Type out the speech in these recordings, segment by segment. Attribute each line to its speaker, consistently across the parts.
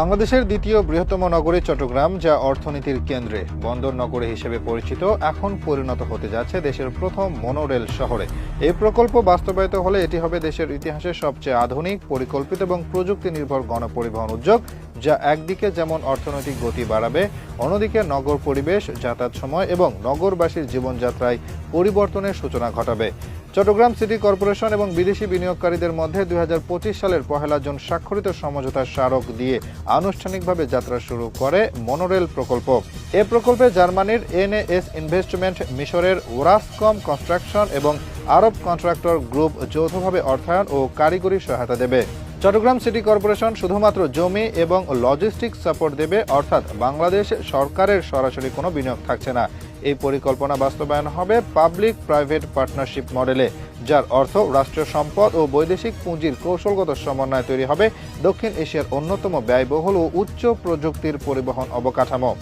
Speaker 1: বাংলাদেশের দ্বিতীয় বৃহত্তম নগরী চট্টগ্রাম, যা অর্থনীতির কেন্দ্রে বন্দর নগরী হিসেবে পরিচিত, এখন পরিণত হতে যাচ্ছে দেশের প্রথম মনোরেল শহরে। এই প্রকল্প বাস্তবায়িত হলে এটি হবে দেশের ইতিহাসে সবচেয়ে আধুনিক, পরিকল্পিত এবং প্রযুক্তি নির্ভর গণপরিবহন উদ্যোগ, যা একদিকে যেমন অর্থনৈতিক গতি বাড়াবে, অন্যদিকে নগর পরিবেশ, যাতায়াত সময় এবং নগরবাসীর জীবনযাত্রায় পরিবর্তনের সূচনা ঘটাবে। চট্টগ্রাম সিটি কর্পোরেশন এবং বিদেশি বিনিয়োগকারীদের মধ্যে দুই হাজার পঁচিশ সালের পহেলা জুন স্বাক্ষরিত সমঝোতা স্মারক দিয়ে আনুষ্ঠানিকভাবে যাত্রা শুরু করে মনোরেল প্রকল্প। এ প্রকল্পে জার্মানির এনএএস ইনভেস্টমেন্ট মিশরের ওরাসকম কনস্ট্রাকশন এবং আরব কন্ট্রাক্টর গ্রুপ যৌথভাবে অর্থায়ন ও কারিগরি সহায়তা দেবে। চট্টগ্রাম সিটি কর্পোরেশন শুধুমাত্র জমি এবং লজিস্টিক সাপোর্ট দেবে, অর্থাৎ বাংলাদেশ সরকারের সরাসরি কোনো বিনিয়োগ থাকছে না। এই পরিকল্পনা বাস্তবায়ন হবে পাবলিক প্রাইভেট পার্টনারশিপ মডেলে যার অর্থ রাষ্ট্রীয় সম্পদ ও বৈদেশিক পুঁজির কৌশলগত সমন্বয় তৈরি হবে, দক্ষিণ এশিয়ার অন্যতম ব্যয়বহুল ও উচ্চ প্রযুক্তির পরিবহন অবকাঠামো।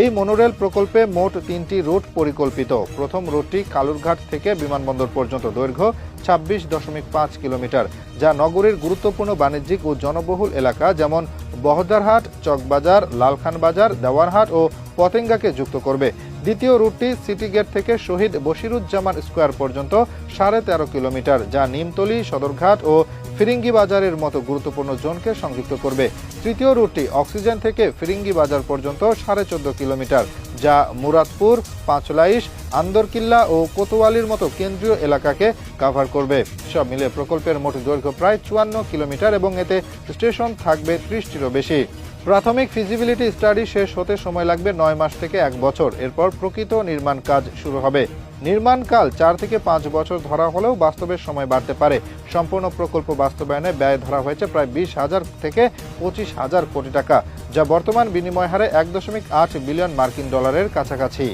Speaker 1: এই মনোরেল প্রকল্পে মোট তিনটি রুট পরিকল্পিত। প্রথম রুটটি কালুরঘাট থেকে বিমানবন্দর পর্যন্ত দৈর্ঘ্য ছাব্বিশ দশমিক পাঁচ কিলোমিটার, যা নগরের গুরুত্বপূর্ণ বাণিজ্যিক ও জনবহুল এলাকা যেমন বহদারহাট, চকবাজার, লালখান বাজার, দেওয়ানহাট ও পতেঙ্গাকে যুক্ত করবে। দ্বিতীয় রুটটি সিটি গেট থেকে শহীদ বশিরুজ্জামান স্কোয়ার পর্যন্ত সাড়ে তেরো কিলোমিটার, যা নিমতলি, সদরঘাট ও ফিরিঙ্গি বাজারের মতো গুরুত্বপূর্ণ জোনকে সংযুক্ত করবে। তৃতীয় রুটটি অক্সিজেন থেকে ফিরিঙ্গি বাজার পর্যন্ত সাড়ে চোদ্দ কিলোমিটার, যা মুরাদপুর, পাঁচলাইশ, আন্দরকিল্লা ও কোতোয়ালির মতো কেন্দ্রীয় এলাকাকে কাভার করবে। সব মিলে প্রকল্পের মোট দৈর্ঘ্য প্রায় চুয়ান্ন কিলোমিটার এবং এতে স্টেশন থাকবে ত্রিশটিরও বেশি। প্রাথমিক ফিজিবিলিটি স্টাডি শেষ হতে সময় লাগবে নয় মাস থেকে এক বছর। এরপর প্রকৃত নির্মাণ কাজ শুরু হবে। নির্মাণকাল চার থেকে পাঁচ বছর ধরা হলেও বাস্তবের সময় বাড়তে পারে। সম্পূর্ণ প্রকল্প বাস্তবায়নে ব্যয় ধরা হয়েছে প্রায় বিশ হাজার থেকে পঁচিশ হাজার কোটি টাকা, যা বর্তমান বিনিময় হারে এক দশমিক আট বিলিয়ন মার্কিন ডলারের কাছাকাছি।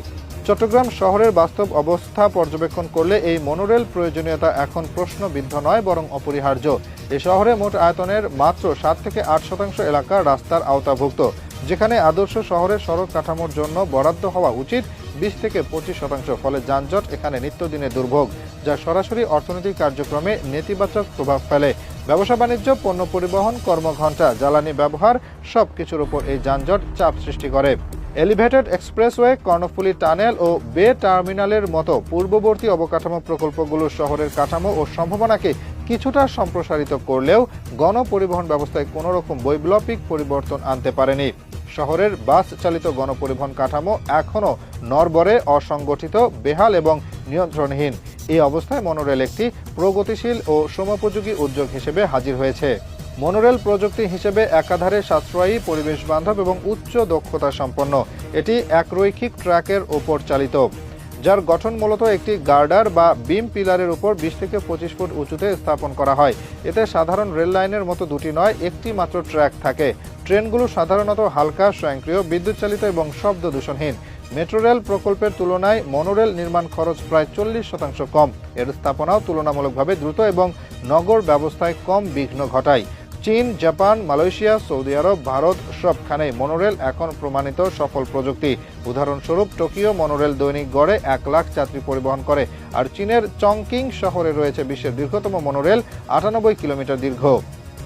Speaker 1: চট্টগ্রাম শহরের বাস্তব অবস্থা পর্যবেক্ষণ করলে এই মনোরেল প্রয়োজনীয়তা এখন প্রশ্নবিদ্ধ নয়, বরং অপরিহার্য। এ শহরে মোট আয়তনের মাত্র সাত থেকে আট শতাংশ এলাকা রাস্তার আওতাভুক্ত, যেখানে আদর্শ শহরের সড়ক কাঠামোর জন্য বরাদ্দ হওয়া উচিত বিশ থেকে পঁচিশ শতাংশ, ফলে যানজট এখানে নিত্যদিনের দুর্ভোগ, যা সরাসরি অর্থনৈতিক কার্যক্রমে নেতিবাচক প্রভাব ফেলে। ব্যবসা বাণিজ্য, পণ্য পরিবহন, কর্মঘণ্টা, জ্বালানি ব্যবহার সব কিছুর উপর এই যানজট চাপ সৃষ্টি করে। এলিভেটেড এক্সপ্রেসওয়ে, কর্ণফুলী টানেল ও বে টার্মিনালের মতো পূর্ববর্তী অবকাঠামো প্রকল্পগুলো শহরের কাঠামো ও সম্ভাবনাকে কিছুটা সম্প্রসারিত করলেও গণপরিবহন ব্যবস্থায় কোনো রকম বৈপ্লবিক পরিবর্তন আনতে পারেনি। শহরের বাস চালিত গণপরিবহন কাঠামো এখনও নরবরে, অসংগঠিত, বেহাল এবং নিয়ন্ত্রণহীন। এই অবস্থায় মনোরেল একটি প্রগতিশীল ও সমোপযোগী উদ্যোগ হিসেবে হাজির হয়েছে। মনোরেল প্রযুক্তি হিসেবে একাধারে সাশ্রয়ী পরিবেশ বান্ধব এবং উচ্চ দক্ষতা সম্পন্ন। এটি একরৈখিক ট্র্যাকের ওপর চালিত। যার গঠন মূলত একটি গার্ডার বা বিম পিলারের উপর বিশ থেকে পঁচিশ ফুট উঁচুতে স্থাপন করা হয়। এতে সাধারণ রেল লাইনের মতো দুটি নয়, একটি মাত্র ট্র্যাক থাকে। ট্রেনগুলো সাধারণত হালকা, স্বয়ংক্রিয় বিদ্যুৎ চালিত এবং শব্দ দূষণহীন। মেট্রো রেল প্রকল্পের তুলনায় মনোরেল নির্মাণ খরচ প্রায় চল্লিশ শতাংশ কম। এর স্থাপনাও তুলনামূলকভাবে দ্রুত এবং নগর ব্যবস্থায় কম বিঘ্ন ঘটায়। চীন, Japan, Malaysia, Saudi Arab, Bharat সবখানে মনোরেল এখন প্রমাণিত সফল প্রযুক্তি। উদাহরণস্বরূপ, টোকিও মনোরেল দৈনিক গড়ে এক লাখ যাত্রী পরিবহন করে, আর চীনের চংকিং শহরে রয়েছে বিশ্বের দীর্ঘতম মনোরেল, আটানব্বই কিলোমিটার দীর্ঘ।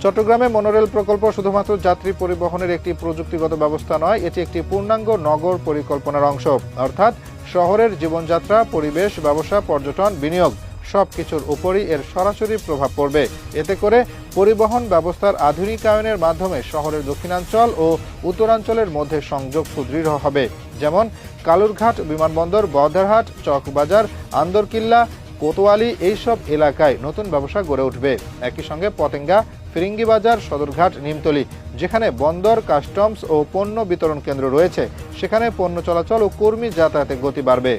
Speaker 1: চট্টগ্রামে মনোরেল প্রকল্প শুধুমাত্র যাত্রী পরিবহনের একটি প্রযুক্তিগত ব্যবস্থা নয়, এটি একটি পূর্ণাঙ্গ নগর পরিকল্পনার অংশ। অর্থাৎ, শহরের জীবনযাত্রা, পরিবেশ, ব্যবসা, পর্যটন, বিনিয়োগ সব কিছুর উপরই এর সরাসরি প্রভাব পড়বে। এতে করে পরিবহন ব্যবস্থার আধুনিকায়নের মাধ্যমে শহরের দক্ষিণাঞ্চল ও উত্তরাঞ্চলের মধ্যে সংযোগ সুদৃঢ় হবে। যেমন কালুরঘাট বিমানবন্দর, বদারহাট, চকবাজার, আন্দরকিল্লা, কোতোয়ালি এইসব এলাকায় নতুন ব্যবসা গড়ে উঠবে। একই সঙ্গে পতেঙ্গা ফিরিঙ্গি বাজার সদরঘাট, নিমতলি, যেখানে বন্দর, কাস্টমস ও পণ্য বিতরণ কেন্দ্র রয়েছে, সেখানে পণ্য চলাচল ও কর্মী যাতায়াতে গতি বাড়বে।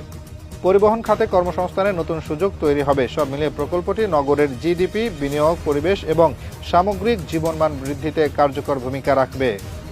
Speaker 1: পরিবহন খাতে কর্মসংস্থানের নতুন সুযোগ তৈরি হবে। সব মিলিয়ে প্রকল্পটি নগরের জিডিপি, বিনিয়োগ, পরিবেশ এবং সামগ্রিক জীবনমান বৃদ্ধিতে কার্যকর ভূমিকা রাখবে।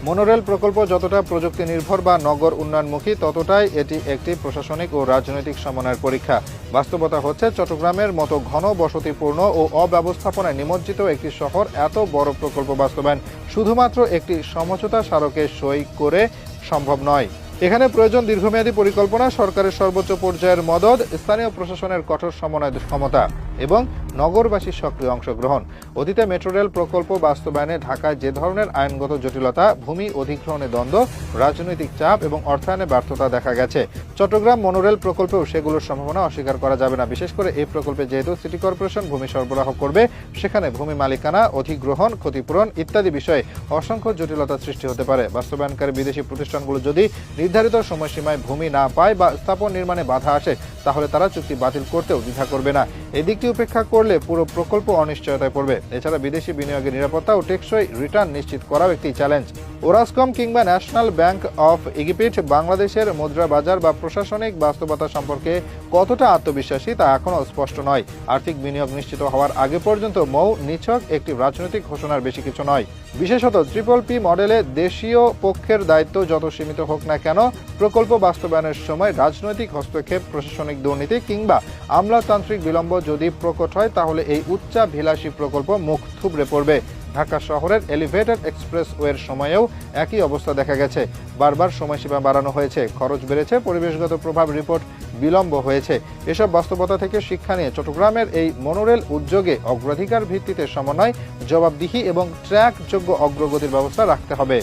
Speaker 1: মনোরেল প্রকল্প যতটা প্রযুক্তি নির্ভর বা নগর উন্নয়নমুখী, ততটাই এটি একটি প্রশাসনিক ও রাজনৈতিক সমন্বয়ের পরীক্ষা। বাস্তবতা হচ্ছে, চট্টগ্রামের মতো ঘন বসতিপূর্ণ ও অব্যবস্থাপনায় নিমজ্জিত একটি শহর এত বড় প্রকল্প বাস্তবায়ন শুধুমাত্র একটি সমঝোতা স্মারকে সই করে সম্ভব নয়। এখানে প্রয়োজন দীর্ঘমেয়াদী পরিকল্পনা সরকারের সর্বোচ্চ পর্যায়ের মদত স্থানীয় প্রশাসনের কঠোর সমন্বয় ক্ষমতা। এবং নগরবাসীর সক্রিয় অংশগ্রহণ। অতীতে মেট্রো রেল প্রকল্প বাস্তবায়নে ঢাকায় যে ধরনের আইনগত জটিলতা, ভূমি অধিগ্রহণে দ্বন্দ্ব, রাজনৈতিক চাপ এবং অর্থায়নে ব্যর্থতা দেখা গেছে। চট্টগ্রাম মনোরেল প্রকল্পেও সেগুলোর সম্ভাবনা অস্বীকার করা যাবে না। বিশেষ করে এই প্রকল্পে যেহেতু সিটি কর্পোরেশন ভূমি সরবরাহ করবে, সেখানে ভূমি মালিকানা, অধিগ্রহণ, ক্ষতিপূরণ ইত্যাদি বিষয়ে অসংখ্য জটিলতা সৃষ্টি হতে পারে। বাস্তবায়নকারী বিদেশি প্রতিষ্ঠানগুলো যদি নির্ধারিত সময়সীমায় ভূমি না পায় বা স্থাপন নির্মাণে বাধা আসে, তাহলে তারা চুক্তি বাতিল করতেও দ্বিধা করবে না। এই দিকটি উপেক্ষা করলে পুরো প্রকল্প অনিশ্চয়তায় পড়বে। এছাড়া বিদেশি বিনিয়োগের নিরাপত্তা ও টেকসই রিটার্ন নিশ্চিত করাও একটি চ্যালেঞ্জ ওরাসকম কিংবা ন্যাশনাল ব্যাংক অফ ইগিপিট বাংলাদেশের মুদ্রা বাজার বা প্রশাসনিক বাস্তবতা সম্পর্কে কতটা আত্মবিশ্বাসী তা এখনও স্পষ্ট নয়। আর্থিক বিনিয়োগ নিশ্চিত হওয়ার আগে পর্যন্ত মৌ নিছক একটি রাজনৈতিক ঘোষণার বেশি কিছু নয়। বিশেষত ট্রিপল পি মডেলে দেশীয় পক্ষের দায়িত্ব যত সীমিত হোক না কেন, প্রকল্প বাস্তবায়নের সময় রাজনৈতিক হস্তক্ষেপ, প্রশাসনিক দুর্নীতি কিংবা আমলাতান্ত্রিক বিলম্ব যদি প্রকট হয়, তাহলে এই উচ্চাভিলাষী প্রকল্প মুখ থুবড়ে পড়বে। ঢাকা শহরের এলিভেটেড এক্সপ্রেসওয়ের সময়েও একই অবস্থা দেখা গেছে। বারবার সময়সীমা বাড়ানো হয়েছে, খরচ বেড়েছে, পরিবেশগত প্রভাব রিপোর্ট বিলম্ব হয়েছে। এসব বাস্তবতা থেকে শিক্ষা নিয়ে চট্টগ্রামের এই মনোরেল উদ্যোগে অগ্রাধিকার ভিত্তিতে সমন্বয়, জবাবদিহি এবং ট্র্যাকযোগ্য অগ্রগতির ব্যবস্থা রাখতে হবে।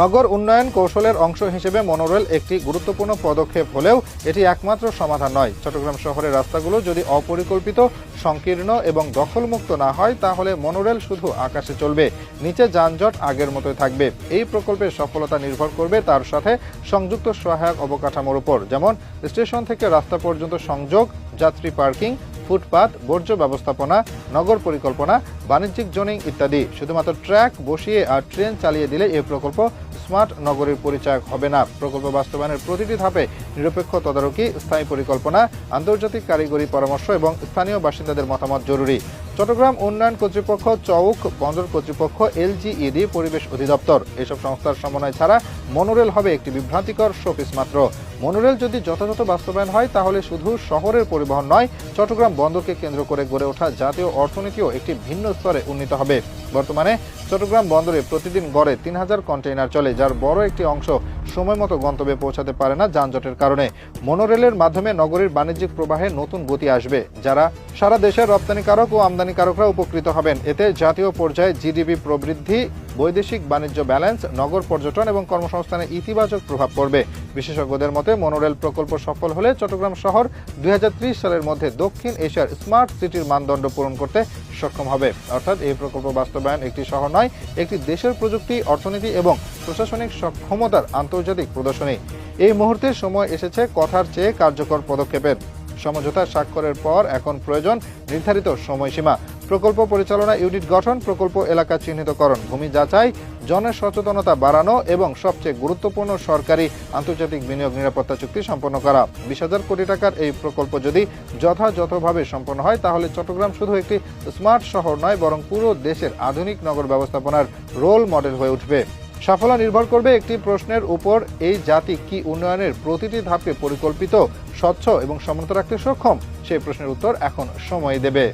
Speaker 1: নগর উন্নয়ন কৌশলের অংশ হিসেবে মনোরেল একটি গুরুত্বপূর্ণ পদক্ষেপ হলেও এটি একমাত্র সমাধান নয়। চট্টগ্রাম শহরের রাস্তাগুলো যদি অপরিকল্পিত, সংকীর্ণ এবং দখলমুক্ত না হয়, তাহলে মনোরেল শুধু আকাশে চলবে, নিচে যানজট আগের মতোই থাকবে। এই প্রকল্পের সফলতা নির্ভর করবে তার সাথে সংযুক্ত সহায়ক অবকাঠামোর উপর, যেমন স্টেশন থেকে রাস্তা পর্যন্ত সংযোগ, যাত্রী পার্কিং, ফুটপাত, বর্জ্য ব্যবস্থাপনা, নগর পরিকল্পনা, বাণিজ্যিক জোনিং ইত্যাদি। শুধুমাত্র ট্র্যাক বসিয়ে আর ট্রেন চালিয়ে দিলে এই প্রকল্প স্মার্ট, নগরীর পরিচয় হবে না। প্রকল্প বাস্তবায়নের প্রতিটি ধাপে নিরপেক্ষ তদারকি, স্থায়ী পরিকল্পনা, আন্তর্জাতিক কারিগরি পরামর্শ এবং স্থানীয় বাসিন্দাদের মতামত জরুরি। চট্টগ্রাম উন্নয়ন কর্তৃপক্ষ চৌক বন্দর কর্তৃপক্ষ, এলজিইডি, পরিবেশ অধিদপ্তর। এসব সংস্থার সমন্বয় ছাড়া মনোরেল হবে একটি বিভ্রান্তিকর শোপিস মাত্র। মনোরেল, যদি যথাযথ বাস্তবায়ন হয়, তাহলে শুধু শহরের পরিবহন নয়, চট্টগ্রাম বন্দরকে কেন্দ্র করে গড়ে ওঠা জাতীয় অর্থনীতিও একটি ভিন্ন স্তরে উন্নীত হবে। বর্তমানে চট্টগ্রাম বন্দরে প্রতিদিন গড়ে তিন হাজার কন্টেইনার চলে, যার বড় একটি অংশ সময় মতো গন্তব্যে পৌঁছাতে পারে না যানজটের কারণে। মনোরেলের মাধ্যমে নগরীর বাণিজ্যিক প্রবাহে নতুন গতি আসবে, যারা সারা দেশের রপ্তানিকারক ও আমদানিকারকরা উপকৃত হবেন। এতে জাতীয় পর্যায়ে জিডিপি প্রবৃদ্ধি বৈদেশিক বাণিজ্য ব্যালেন্স, নগর পর্যটন এবং কর্মসংস্থানে ইতিবাচক প্রভাব পড়বে। বিশেষজ্ঞদের মতে, মনোরেল প্রকল্প সফল হলে চট্টগ্রাম শহর দু হাজার ত্রিশ সালের মধ্যে দক্ষিণ এশিয়ার স্মার্ট সিটির মানদণ্ড পূরণ করতে সক্ষম হবে। অর্থাৎ এই প্রকল্প বাস্তবায়ন একটি শহর নয়, একটি দেশের প্রযুক্তি, অর্থনীতি এবং প্রশাসনিক সক্ষমতার আন্তর্জাতিক প্রদর্শনী। এই মুহূর্তে সময় এসেছে কথার চেয়ে কার্যকর পদক্ষেপের। সমঝোতা স্বাক্ষরের পর এখন প্রয়োজন নির্ধারিত সময়সীমা। প্রকল্প পরিচালনা ইউনিট গঠন, প্রকল্প এলাকা চিহ্নিতকরণ, ভূমি যাচাই জনের সচেতনতা বাড়ানো এবং সবচেয়ে গুরুত্বপূর্ণ সরকারি আন্তর্জাতিক বিনিয়োগ নিরাপত্তা চুক্তি সম্পন্ন করা। বিশ হাজার কোটি টাকার এই প্রকল্প যদি যথাযথভাবে সম্পন্ন হয়, তাহলে চট্টগ্রাম শুধু একটি স্মার্ট শহর নয়, বরং পুরো দেশের আধুনিক নগর ব্যবস্থাপনার রোল মডেল হয়ে উঠবে। সাফল্য নির্ভর করবে একটি প্রশ্নের উপর, এই জাতি কি উন্নয়নের প্রতিটি ধাপকে পরিকল্পিত, স্বচ্ছ এবং সমন্ত রাখতে সক্ষম? সেই প্রশ্নের উত্তর এখন সময় দেবে।